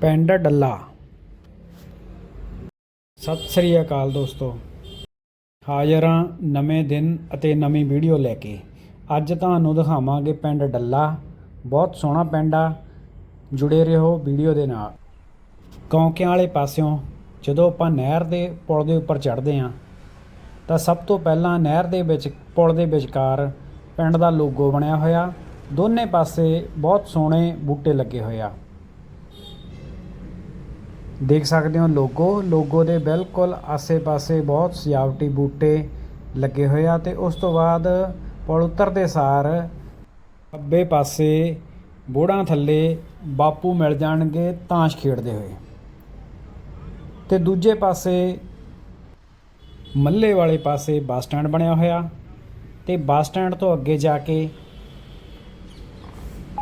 ਪਿੰਡ ਡੱਲਾ। ਸਤਿ ਸ੍ਰੀ ਅਕਾਲ ਦੋਸਤੋ। ਹਾਜ਼ਰ ਹਾਂ ਨਵੇਂ ਦਿਨ ਅਤੇ ਨਵੀਂ ਵੀਡੀਓ ਲੈ ਕੇ। ਅੱਜ ਤੁਹਾਨੂੰ ਦਿਖਾਵਾਂਗੇ ਪਿੰਡ ਡੱਲਾ। ਬਹੁਤ ਸੋਹਣਾ ਪਿੰਡ ਆ। ਜੁੜੇ ਰਹੋ ਵੀਡੀਓ ਦੇ ਨਾਲ। ਕੌਂਕਿਆਂ ਵਾਲੇ ਪਾਸਿਓਂ ਜਦੋਂ ਆਪਾਂ ਨਹਿਰ ਦੇ ਪੁਲ ਦੇ ਉੱਪਰ ਚੜ੍ਹਦੇ ਹਾਂ ਤਾਂ ਸਭ ਤੋਂ ਪਹਿਲਾਂ ਨਹਿਰ ਦੇ ਵਿੱਚ, ਪੁਲ ਦੇ ਵਿਚਕਾਰ ਪਿੰਡ ਦਾ ਲੋਗੋ ਬਣਿਆ ਹੋਇਆ। ਦੋਨੇ ਪਾਸੇ ਬਹੁਤ ਸੋਹਣੇ ਬੂਟੇ ਲੱਗੇ ਹੋਏ ਆ। ਦੇਖ ਸਕਦੇ ਹੋ ਲੋਗੋ। ਲੋਗੋ ਦੇ ਬਿਲਕੁਲ ਆਸੇ-ਪਾਸੇ ਬਹੁਤ ਸਜਾਵਟੀ ਬੂਟੇ ਲੱਗੇ ਹੋਏ ਆ ਤੇ ਉਸ ਤੋਂ ਬਾਅਦ ਪੁਲ ਉਤਰਦੇ ਸਾਰ ਖੱਬੇ ਪਾਸੇ ਬੋੜਾਂ ਥੱਲੇ ਬਾਪੂ ਮਿਲ ਜਾਣਗੇ, ਤਾਸ਼ ਖੇਡਦੇ ਹੋਏ। ਤੇ ਦੂਜੇ ਪਾਸੇ ਮੱਲੇ ਵਾਲੇ ਪਾਸੇ ਬੱਸ ਸਟੈਂਡ ਬਣਿਆ ਹੋਇਆ। ਤੇ ਬੱਸ ਸਟੈਂਡ ਤੋਂ ਅੱਗੇ ਜਾ ਕੇ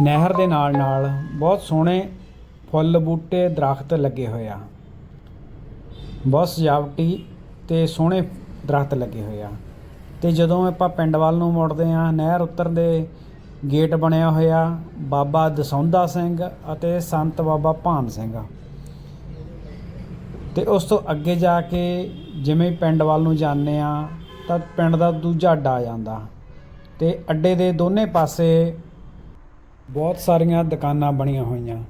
ਨਹਿਰ ਦੇ ਨਾਲ ਨਾਲ ਬਹੁਤ ਸੋਹਣੇ ਫੁੱਲ ਬੂਟੇ ਦਰਖਤ ਲੱਗੇ ਹੋਏ ਆ। ਬਹੁਤ ਸਜਾਵਟੀ ਤੇ ਸੋਹਣੇ ਦਰਖਤ ਲੱਗੇ ਹੋਏ ਆ। ਤੇ ਜਦੋਂ ਆਪਾਂ ਪਿੰਡ ਵੱਲ ਨੂੰ ਮੁੜਦੇ ਆ ਨਹਿਰ ਉਤਰਦੇ ਗੇਟ ਬਣਿਆ ਹੋਇਆ, ਬਾਬਾ ਦਸੌਂਦਾ ਸਿੰਘ ਅਤੇ ਸੰਤ ਬਾਬਾ ਭਾਨ ਸਿੰਘ। ਤੇ ਉਸ ਤੋਂ ਅੱਗੇ ਜਾ ਕੇ ਜਿਵੇਂ ਪਿੰਡ ਵੱਲ ਨੂੰ ਜਾਂਦੇ ਆ ਤਾਂ ਪਿੰਡ ਦਾ ਦੂਜਾ ਅੱਡਾ ਆ ਜਾਂਦਾ। ਤੇ ਅੱਡੇ ਦੇ ਦੋਨੇ ਪਾਸੇ ਬਹੁਤ ਸਾਰੀਆਂ ਦੁਕਾਨਾਂ ਬਣੀਆਂ ਹੋਈਆਂ।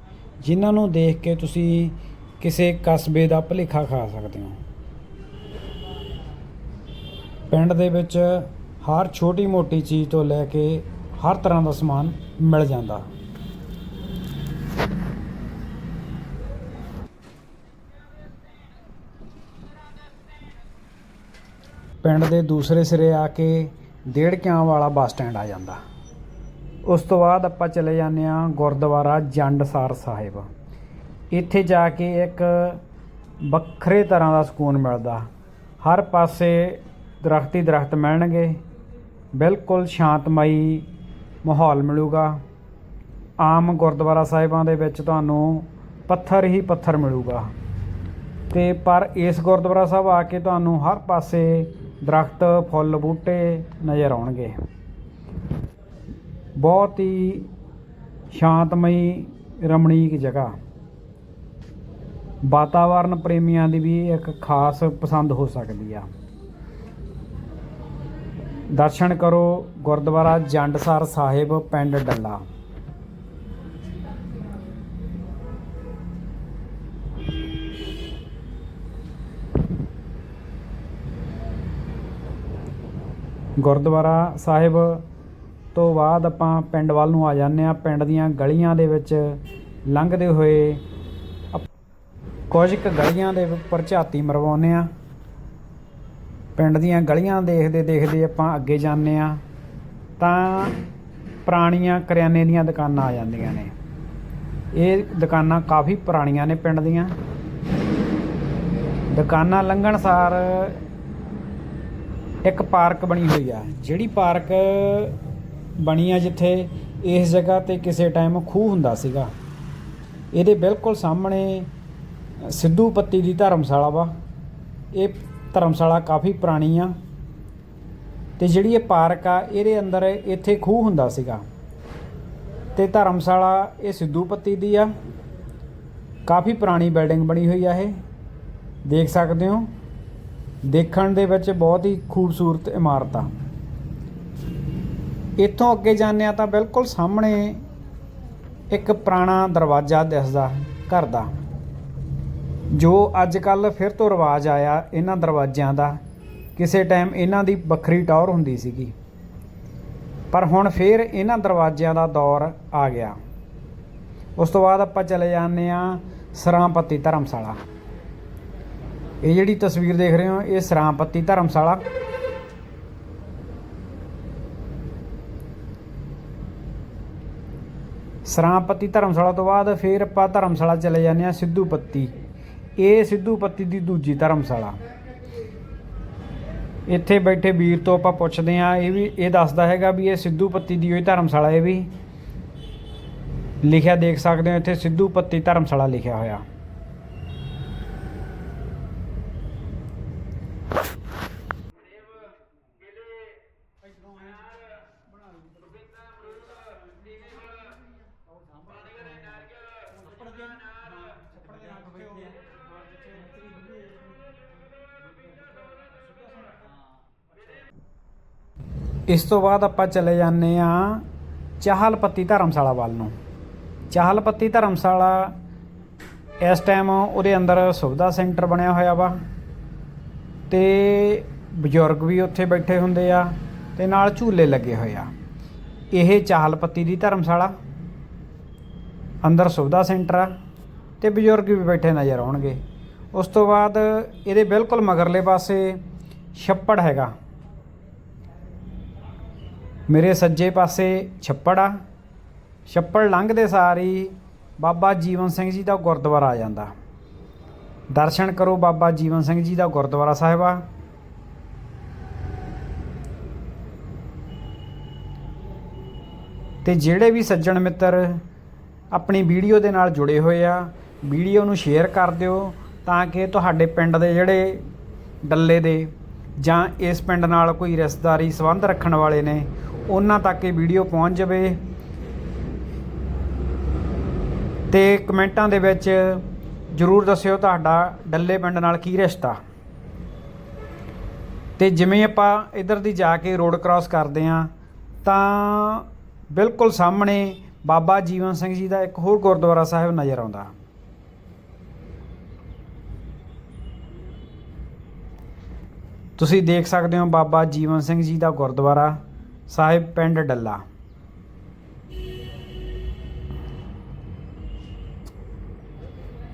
ਜਿਨ੍ਹਾਂ ਨੂੰ ਦੇਖ ਕੇ ਤੁਸੀਂ ਕਿਸੇ ਕਸਬੇ ਦਾ ਭੁਲੇਖਾ ਖਾ ਸਕਦੇ ਹੋ। ਪਿੰਡ ਦੇ ਵਿੱਚ ਹਰ ਛੋਟੀ ਮੋਟੀ ਚੀਜ਼ ਤੋਂ ਲੈ ਕੇ ਹਰ ਤਰ੍ਹਾਂ ਦਾ ਸਮਾਨ ਮਿਲ ਜਾਂਦਾ। ਪਿੰਡ ਦੇ ਦੂਸਰੇ ਸਿਰੇ ਆ ਕੇ ਡੇਢਕਿਆਂ ਵਾਲਾ ਬੱਸ ਸਟੈਂਡ ਆ ਜਾਂਦਾ। ਉਸ ਤੋਂ ਬਾਅਦ ਆਪਾਂ ਚਲੇ ਜਾਂਦੇ ਆ ਗੁਰਦੁਆਰਾ ਜੰਡਸਾਰ ਸਾਹਿਬ। ਇੱਥੇ ਜਾ ਕੇ ਇੱਕ ਵੱਖਰੇ ਤਰ੍ਹਾਂ ਦਾ ਸਕੂਨ ਮਿਲਦਾ। ਹਰ ਪਾਸੇ ਦਰਖਤੀ ਦਰਖਤ ਮਿਲਣਗੇ। ਬਿਲਕੁਲ ਸ਼ਾਂਤਮਈ ਮਾਹੌਲ ਮਿਲੂਗਾ। ਆਮ ਗੁਰਦੁਆਰਾ ਸਾਹਿਬਾਂ ਦੇ ਵਿੱਚ ਤੁਹਾਨੂੰ ਪੱਥਰ ਹੀ ਪੱਥਰ ਮਿਲੂਗਾ। ਤੇ ਪਰ ਇਸ ਗੁਰਦੁਆਰਾ ਸਾਹਿਬ ਆ ਕੇ ਤੁਹਾਨੂੰ ਹਰ ਪਾਸੇ ਦਰਖਤ, ਫੁੱਲ, ਬੂਟੇ ਨਜ਼ਰ ਆਉਣਗੇ। ਬਹੁਤ ਹੀ ਸ਼ਾਂਤਮਈ, ਰਮਣੀਕ ਜਗ੍ਹਾ। ਵਾਤਾਵਰਨ ਪ੍ਰੇਮੀਆਂ ਦੀ ਵੀ ਇੱਕ ਖਾਸ ਪਸੰਦ ਹੋ ਸਕਦੀ ਆ। ਦਰਸ਼ਨ ਕਰੋ ਗੁਰਦੁਆਰਾ ਜੰਡਸਰ ਸਾਹਿਬ, ਪਿੰਡ ਡੱਲਾ। ਗੁਰਦੁਆਰਾ ਸਾਹਿਬ ਤੋਂ ਬਾਅਦ ਆਪਾਂ ਪਿੰਡ ਵੱਲ ਨੂੰ ਆ ਜਾਂਦੇ ਆ ਪਿੰਡ ਦੀਆਂ ਗਲੀਆਂ ਦੇ ਵਿੱਚ ਲੰਘਦੇ ਹੋਏ ਕੁਝ ਕੁ ਗਲੀਆਂ ਦੇ ਉੱਪਰ ਝਾਤੀ ਮਰਵਾਉਂਦੇ ਆ ਪਿੰਡ ਦੀਆਂ ਗਲੀਆਂ ਦੇਖਦੇ ਦੇਖਦੇ ਆਪਾਂ ਅੱਗੇ ਜਾਂਦੇ ਆ ਤਾਂ ਪੁਰਾਣੀਆਂ ਕਰਿਆਨੇ ਦੀਆਂ ਦੁਕਾਨਾਂ ਆ ਜਾਂਦੀਆਂ ਨੇ। ਇਹ ਦੁਕਾਨਾਂ ਕਾਫੀ ਪੁਰਾਣੀਆਂ ਨੇ ਪਿੰਡ ਦੀਆਂ। ਦੁਕਾਨਾਂ ਲੰਘਣ ਸਾਰ ਇੱਕ ਪਾਰਕ ਬਣੀ ਹੋਈ ਆ। ਜਿਹੜੀ ਪਾਰਕ ਬਣੀ ਆ ਜਿੱਥੇ ਇਸ ਜਗ੍ਹਾ ਤੇ ਕਿਸੇ ਟਾਈਮ ਖੂਹ ਹੁੰਦਾ ਸੀਗਾ। ਇਹਦੇ ਬਿਲਕੁਲ ਸਾਹਮਣੇ ਸਿੱਧੂ ਪੱਤੀ ਦੀ ਧਰਮਸ਼ਾਲਾ ਵਾ। ਇਹ ਧਰਮਸ਼ਾਲਾ ਕਾਫੀ ਪੁਰਾਣੀ ਆ। ਤੇ ਜਿਹੜੀ ਇਹ ਪਾਰਕ ਆ, ਇਹਦੇ ਅੰਦਰ ਇੱਥੇ ਖੂਹ ਹੁੰਦਾ ਸੀਗਾ। ਤੇ ਧਰਮਸ਼ਾਲਾ ਇਹ ਸਿੱਧੂ ਪੱਤੀ ਦੀ ਆ। ਕਾਫੀ ਪੁਰਾਣੀ ਬਿਲਡਿੰਗ ਬਣੀ ਹੋਈ ਆ ਇਹ। ਦੇਖ ਸਕਦੇ ਹੋ? ਦੇਖਣ ਦੇ ਵਿੱਚ ਬਹੁਤ ਹੀ ਖੂਬਸੂਰਤ ਇਮਾਰਤ ਆ। ਇੱਥੋਂ ਅੱਗੇ ਜਾਂਦੇ ਆ ਤਾਂ ਬਿਲਕੁਲ ਸਾਹਮਣੇ ਇੱਕ ਪੁਰਾਣਾ ਦਰਵਾਜ਼ਾ ਦਿਸਦਾ ਘਰ ਦਾ। ਜੋ ਅੱਜ ਕੱਲ ਫਿਰ ਤੋਂ ਰਿਵਾਜ ਆਇਆ ਇਹਨਾਂ ਦਰਵਾਜ਼ਿਆਂ ਦਾ, ਕਿਸੇ ਟਾਈਮ ਇਹਨਾਂ ਦੀ ਵੱਖਰੀ ਟੌਰ ਹੁੰਦੀ ਸੀਗੀ। ਪਰ ਹੁਣ ਫਿਰ ਇਹਨਾਂ ਦਰਵਾਜ਼ਿਆਂ ਦਾ ਦੌਰ ਆ ਗਿਆ। ਉਸ ਤੋਂ ਬਾਅਦ ਆਪਾਂ ਚਲੇ ਜਾਂਦੇ ਆ ਸਰਾਂਪਤੀ ਧਰਮਸ਼ਾਲਾ। ਇਹ ਜਿਹੜੀ ਤਸਵੀਰ ਦੇਖ ਰਹੇ ਹੋ, ਇਹ ਸਰਾਂਪਤੀ ਧਰਮਸ਼ਾਲਾ ਸਰਾਂਪਤੀ ਧਰਮਸ਼ਾਲਾ ਤੋਂ ਬਾਅਦ ਫਿਰ ਆਪਾਂ ਧਰਮਸ਼ਾਲਾ ਚਲੇ ਜਾਂਦੇ ਆ ਸਿੱਧੂ ਪੱਤੀ ਇਹ ਸਿੱਧੂ ਪੱਤੀ ਦੀ ਦੂਜੀ ਧਰਮਸ਼ਾਲਾ। ਇੱਥੇ ਬੈਠੇ ਵੀਰ ਤੋਂ ਆਪਾਂ ਪੁੱਛਦੇ ਆ ਇਹ ਵੀ, ਇਹ ਦੱਸਦਾ ਹੈਗਾ ਵੀ ਇਹ ਸਿੱਧੂ ਪੱਤੀ ਦੀ ਹੋਈ ਧਰਮਸ਼ਾਲਾ ਇਹ ਵੀ। ਲਿਖਿਆ ਦੇਖ ਸਕਦੇ ਹੋ, ਇੱਥੇ ਸਿੱਧੂ ਪੱਤੀ ਧਰਮਸ਼ਾਲਾ ਲਿਖਿਆ ਹੋਇਆ। ਇਸ ਤੋਂ ਬਾਅਦ ਆਪਾਂ ਚਲੇ ਜਾਂਦੇ ਆ ਚਾਹਲਪੱਤੀ ਧਰਮਸ਼ਾਲਾ ਵੱਲ ਨੂੰ। ਚਾਹਲਪੱਤੀ ਧਰਮਸ਼ਾਲਾ ਇਸ ਟਾਈਮ ਉਹਦੇ ਅੰਦਰ ਸੁਵਿਧਾ ਸੈਂਟਰ ਬਣਿਆ ਹੋਇਆ ਵਾ ਤੇ ਬਜ਼ੁਰਗ ਵੀ ਉੱਥੇ ਬੈਠੇ ਹੁੰਦੇ ਆ ਤੇ ਨਾਲ ਝੂਲੇ ਲੱਗੇ ਹੋਏ ਆ। ਇਹ ਚਾਹਲਪੱਤੀ ਦੀ ਧਰਮਸ਼ਾਲਾ। ਅੰਦਰ ਸੁਵਿਧਾ ਸੈਂਟਰ ਆ ਤੇ ਬਜ਼ੁਰਗ ਵੀ ਬੈਠੇ ਨਜ਼ਰ ਆਉਣਗੇ। ਉਸ ਤੋਂ ਬਾਅਦ ਇਹਦੇ ਬਿਲਕੁਲ ਮਗਰਲੇ ਪਾਸੇ ਛੱਪੜ ਹੈਗਾ। ਮੇਰੇ ਸੱਜੇ ਪਾਸੇ ਛੱਪੜ ਆ। ਛੱਪੜ ਲੰਘਦੇ ਸਾਰ ਹੀ ਬਾਬਾ ਜੀਵਨ ਸਿੰਘ ਜੀ ਦਾ ਗੁਰਦੁਆਰਾ ਆ ਜਾਂਦਾ। ਦਰਸ਼ਨ ਕਰੋ ਬਾਬਾ ਜੀਵਨ ਸਿੰਘ ਜੀ ਦਾ ਗੁਰਦੁਆਰਾ ਸਾਹਿਬ ਆ। ਤੇ ਜਿਹੜੇ ਵੀ ਸੱਜਣ ਮਿੱਤਰ ਆਪਣੀ ਵੀਡੀਓ ਦੇ ਨਾਲ ਜੁੜੇ ਹੋਏ ਆ, ਵੀਡੀਓ ਨੂੰ ਸ਼ੇਅਰ ਕਰ ਦਿਓ ਤਾਂ ਕਿ ਤੁਹਾਡੇ ਪਿੰਡ ਦੇ ਜਿਹੜੇ ਡੱਲੇ ਦੇ ਜਾਂ ਇਸ ਪਿੰਡ ਨਾਲ ਕੋਈ ਰਿਸ਼ਤੇਦਾਰੀ ਸੰਬੰਧ ਰੱਖਣ ਵਾਲੇ ਨੇ ਉਹਨਾਂ ਤੱਕ ਇਹ ਵੀਡੀਓ ਪਹੁੰਚ ਜਾਵੇ। ਤੇ ਕਮੈਂਟਾਂ ਦੇ ਵਿੱਚ ਜਰੂਰ ਦੱਸਿਓ ਤੁਹਾਡਾ ਡੱਲੇ ਪਿੰਡ ਨਾਲ ਕੀ ਰਿਸ਼ਤਾ। ਤੇ ਜਿਵੇਂ ਆਪਾਂ ਇਧਰ ਦੀ ਜਾ ਕੇ ਰੋਡ ਕ੍ਰਾਸ ਕਰਦੇ ਆਂ ਤਾਂ ਬਿਲਕੁਲ ਸਾਹਮਣੇ ਬਾਬਾ ਜੀਵਨ ਸਿੰਘ ਜੀ ਦਾ ਇੱਕ ਹੋਰ ਗੁਰਦੁਆਰਾ ਸਾਹਿਬ ਨਜ਼ਰ ਆਉਂਦਾ। ਤੁਸੀਂ ਦੇਖ ਸਕਦੇ ਹੋ ਬਾਬਾ ਜੀਵਨ ਸਿੰਘ ਜੀ ਦਾ ਗੁਰਦੁਆਰਾ। ਸਾਹਿਬ ਪਿੰਡ ਡੱਲਾ।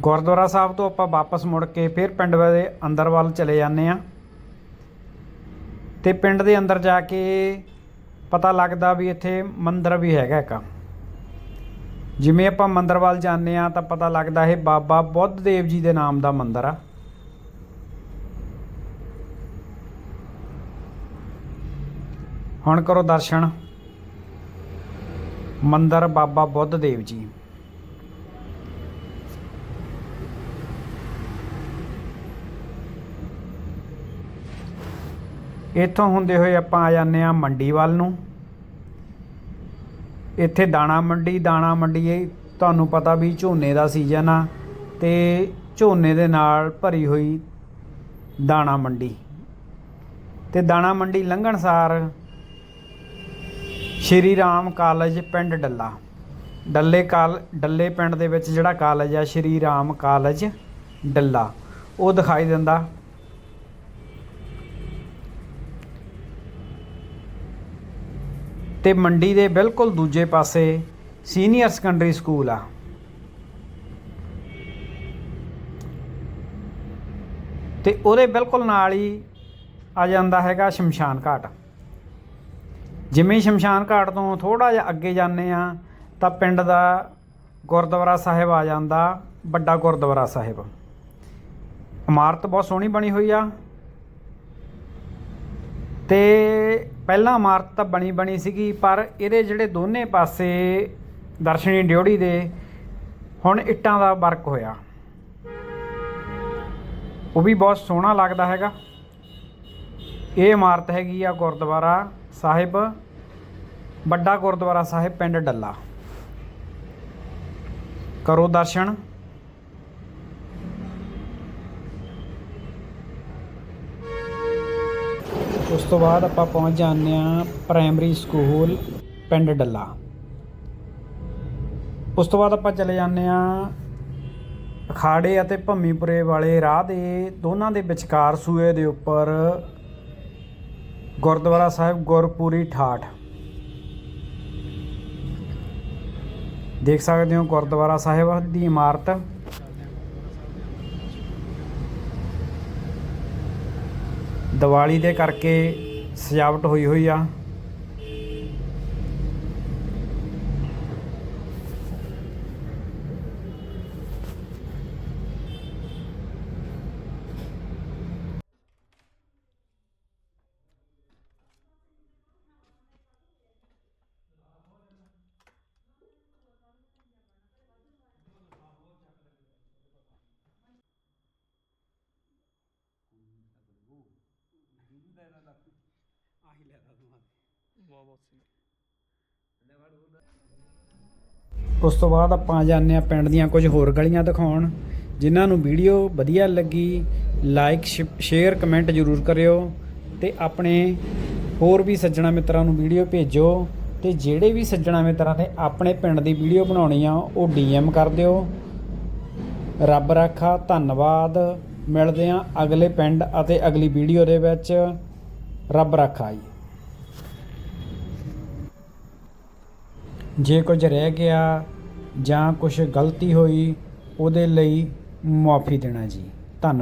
ਗੁਰਦੁਆਰਾ ਸਾਹਿਬ ਤੋਂ ਆਪਾਂ ਵਾਪਸ ਮੁੜ ਕੇ ਫਿਰ ਪਿੰਡ ਦੇ ਅੰਦਰ ਵੱਲ ਚਲੇ ਜਾਂਦੇ ਆ ਤੇ ਪਿੰਡ ਦੇ ਅੰਦਰ ਜਾ ਕੇ ਪਤਾ ਲੱਗਦਾ ਵੀ ਇੱਥੇ ਮੰਦਿਰ ਵੀ ਹੈਗਾ ਇੱਕ। ਜਿਵੇਂ ਆਪਾਂ ਮੰਦਿਰ ਵੱਲ ਜਾਂਦੇ ਆ ਤਾਂ ਪਤਾ ਲੱਗਦਾ ਇਹ ਬਾਬਾ ਬੁੱਧ ਦੇਵ ਜੀ ਦੇ ਨਾਮ ਦਾ ਮੰਦਿਰ ਆ। ਹੁਣ ਕਰੋ ਦਰਸ਼ਨ। ਮੰਦਰ ਬਾਬਾ ਬੁੱਧ ਦੇਵ ਜੀ। ਇੱਥੋਂ ਹੁੰਦੇ ਹੋਏ ਆਪਾਂ ਆ ਜਾਂਦੇ ਆ ਮੰਡੀ ਵੱਲ ਨੂੰ। ਇੱਥੇ ਦਾਣਾ ਮੰਡੀ ਦਾਣਾ ਮੰਡੀ ਇਹ ਤੁਹਾਨੂੰ ਪਤਾ ਵੀ ਝੋਨੇ ਦਾ ਸੀਜ਼ਨ ਆ ਤੇ ਝੋਨੇ ਦੇ ਨਾਲ ਭਰੀ ਹੋਈ ਦਾਣਾ ਮੰਡੀ। ਤੇ ਦਾਣਾ ਮੰਡੀ ਲੰਘਣ ਸਾਰ ਸ਼੍ਰੀ ਰਾਮ ਕਾਲਜ ਪਿੰਡ ਡੱਲਾ। ਡੱਲੇ ਕਾਲ, ਡੱਲੇ ਪਿੰਡ ਦੇ ਵਿੱਚ ਜਿਹੜਾ ਕਾਲਜ ਆ, ਸ਼੍ਰੀ ਰਾਮ ਕਾਲਜ ਡੱਲਾ। ਉਹ ਦਿਖਾਈ ਦਿੰਦਾ। ਤੇ ਮੰਡੀ ਦੇ ਬਿਲਕੁਲ ਦੂਜੇ ਪਾਸੇ ਸੀਨੀਅਰ ਸੈਕੰਡਰੀ ਸਕੂਲ ਆ। ਤੇ ਉਹਦੇ ਬਿਲਕੁਲ ਨਾਲ ਹੀ ਆ ਜਾਂਦਾ ਹੈਗਾ ਸ਼ਮਸ਼ਾਨ ਘਾਟ। ਜਿਵੇਂ ਸ਼ਮਸ਼ਾਨ ਘਾਟ ਤੋਂ ਥੋੜਾ ਜਿਹਾ ਅੱਗੇ ਜਾਂਦੇ ਆ ਤਾਂ ਪਿੰਡ ਦਾ ਗੁਰਦੁਆਰਾ ਸਾਹਿਬ ਆ ਜਾਂਦਾ, ਵੱਡਾ ਗੁਰਦੁਆਰਾ ਸਾਹਿਬ। ਇਮਾਰਤ ਬਹੁਤ ਸੋਹਣੀ ਬਣੀ ਹੋਈ ਆ। ਤੇ ਪਹਿਲਾਂ ਇਮਾਰਤ ਤਾਂ ਬਣੀ ਬਣੀ ਸੀਗੀ, ਪਰ ਇਹਦੇ ਜਿਹੜੇ ਦੋਨੇ ਪਾਸੇ ਦਰਸ਼ਨੀ ਡਿਉੜੀ ਦੇ ਹੁਣ ਇੱਟਾਂ ਦਾ ਵਰਕ ਹੋਇਆ। ਉਹ ਵੀ ਬਹੁਤ ਸੋਹਣਾ ਲੱਗਦਾ ਹੈਗਾ। ਇਹ ਇਮਾਰਤ ਹੈਗੀ ਆ ਗੁਰਦੁਆਰਾ ਸਾਹਿਬ, ਵੱਡਾ ਗੁਰਦੁਆਰਾ ਸਾਹਿਬ, ਪਿੰਡ ਡੱਲਾ। ਕਰੋ ਦਰਸ਼ਨ। ਉਸ ਤੋਂ ਬਾਅਦ ਆਪਾਂ ਪਹੁੰਚ ਜਾਂਦੇ ਆ ਪ੍ਰਾਇਮਰੀ ਸਕੂਲ ਪਿੰਡ ਡੱਲਾ। ਉਸ ਤੋਂ ਬਾਅਦ ਆਪਾਂ ਚਲੇ ਜਾਂਦੇ ਆ ਅਖਾੜੇ ਅਤੇ ਭੰਮੀਪੁਰੇ ਵਾਲੇ ਰਾਹ ਦੇ, ਦੋਨਾਂ ਦੇ ਵਿਚਕਾਰ ਸੂਏ ਦੇ ਉੱਪਰ ਗੁਰਦੁਆਰਾ ਸਾਹਿਬ ਗੁਰਪੂਰੀ ਠਾਠ। ਦੇਖ ਸਕਦੇ ਹੋ ਗੁਰਦੁਆਰਾ ਸਾਹਿਬ ਦੀ ਇਮਾਰਤ। ਦੀਵਾਲੀ ਦੇ ਕਰਕੇ ਸਜਾਵਟ ਹੋਈ ਹੋਈ ਆ। ਉਸ ਤੋਂ ਬਾਅਦ ਆਪਾਂ ਜਾਂਦੇ ਆ ਪਿੰਡ ਦੀਆਂ ਕੁਝ ਹੋਰ ਗਲੀਆਂ ਦਿਖਾਉਣ, ਜਿਨ੍ਹਾਂ ਨੂੰ ਵੀਡੀਓ ਵਧੀਆ ਲੱਗੀ ਲਾਈਕ ਸ਼ੇਅਰ ਕਮੈਂਟ ਜ਼ਰੂਰ ਕਰਿਓ ਤੇ ਆਪਣੇ ਹੋਰ ਵੀ ਸੱਜਣਾ ਮਿੱਤਰਾਂ ਨੂੰ ਵੀਡੀਓ ਭੇਜੋ ਤੇ ਜਿਹੜੇ ਵੀ ਸੱਜਣਾ ਮਿੱਤਰਾਂ ਨੇ ਆਪਣੇ ਪਿੰਡ ਦੀ ਵੀਡੀਓ ਬਣਾਉਣੀ ਆ, ਉਹ ਡੀਐਮ ਕਰ ਦਿਓ। ਰੱਬ ਰੱਖਾ, ਧੰਨਵਾਦ। ਮਿਲਦੇ ਆ ਅਗਲੇ ਪਿੰਡ ਅਤੇ ਅਗਲੀ ਵੀਡੀਓ ਦੇ ਵਿੱਚ। ਰੱਬ ਰੱਖਾ ਜੀ। ਜੇ ਕੁਝ ਰਹਿ ਗਿਆ ਜਾਂ ਕੁਝ ਗਲਤੀ ਹੋਈ ਉਹਦੇ ਲਈ ਮੁਆਫੀ ਦੇਣਾ ਜੀ। ਧੰਨਵਾਦ।